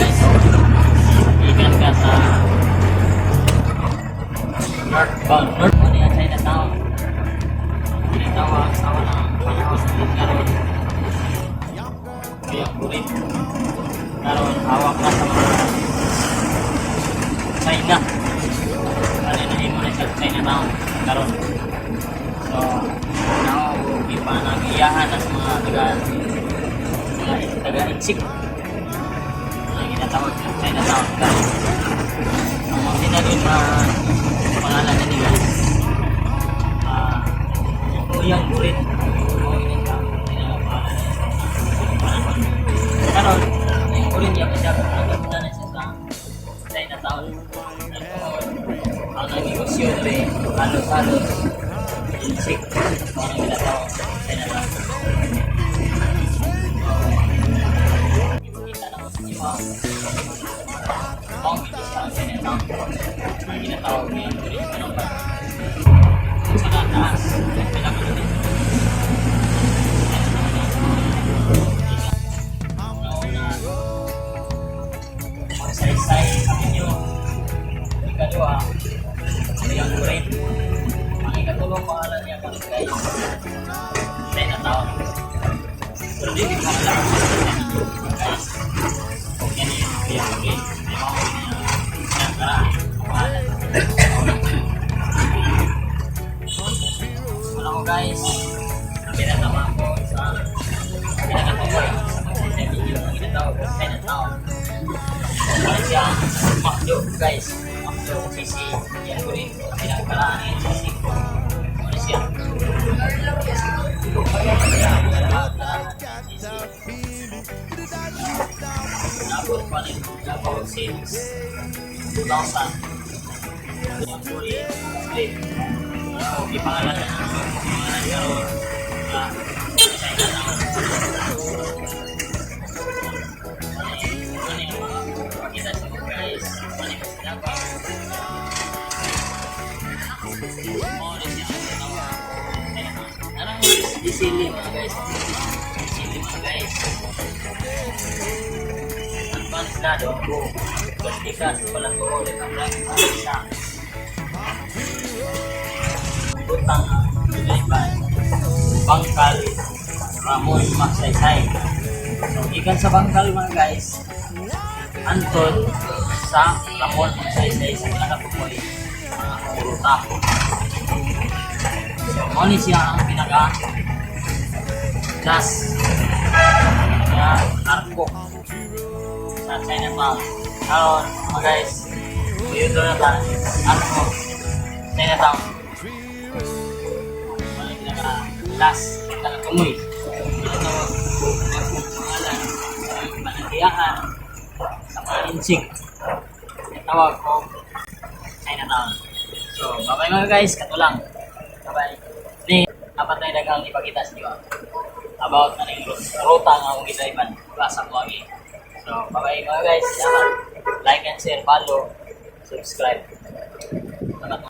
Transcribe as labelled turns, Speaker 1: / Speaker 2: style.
Speaker 1: Ikan ka sa northbound. North mana yung Chinatown. Tinatawag sa walang panahon din karon. Kaya bulit. Karon hawak na sa mga China. Ano na yung Malaysia Chinatown. Karon. So, now, di pa nagiyahan na sa mga taga mga taga Iksik. Mga ginatawag Dahil, ang sinagin na pangalan na nila ah, Uyang Burit. Karon, yung Burit yung siya nagpunta na siya sa Chinatown. Ang negosyo rin, halos-halos Insik. Mga ginatawag sa Chinatown. Kita Ang ginatawag niya yung tulis na ng Sa taas. Pinakalulit. Magsaysay sa inyo. Ikalawa, yung rin. Ang ikatulong pangalan niya kami guys. Chinatown. Pero di ko guys. Yung kaya guys. Makdo sisi. Yan ko rin. Pinagkaraan niya sisi ko. Ano siya? Nabot pa rin. Nabot since 2000. Yan Ano yung disili mga guys? Disili mga guys. Ang panisdado ko. Kastika sa palang ko ulit ang lang isa. Butang Ilayban. Bangkal. Ramon Magsaysay. So, ikan sa bangkal mga guys. Anton sa Ramon Magsaysay sa Pinakapukoy. Mga kuruta. So, mo siya ang pinaka gas na arko sa Chinatown. Karon, mga guys, dito na tayo. Arko. Chinatown. Ano yung pinaka gas, pinaka kumoy. Ito, pangalan, panagyahan, sa mga insik. Tawag ko, Chinatown. So, bye-bye mga guys, katulang. Bye-bye. Ni, apat na dagang ipakita sa inyo about na ning ruta nga akong gidriban sa Buwagi. So, bye-bye mga guys. Salamat. Like and share, follow, subscribe.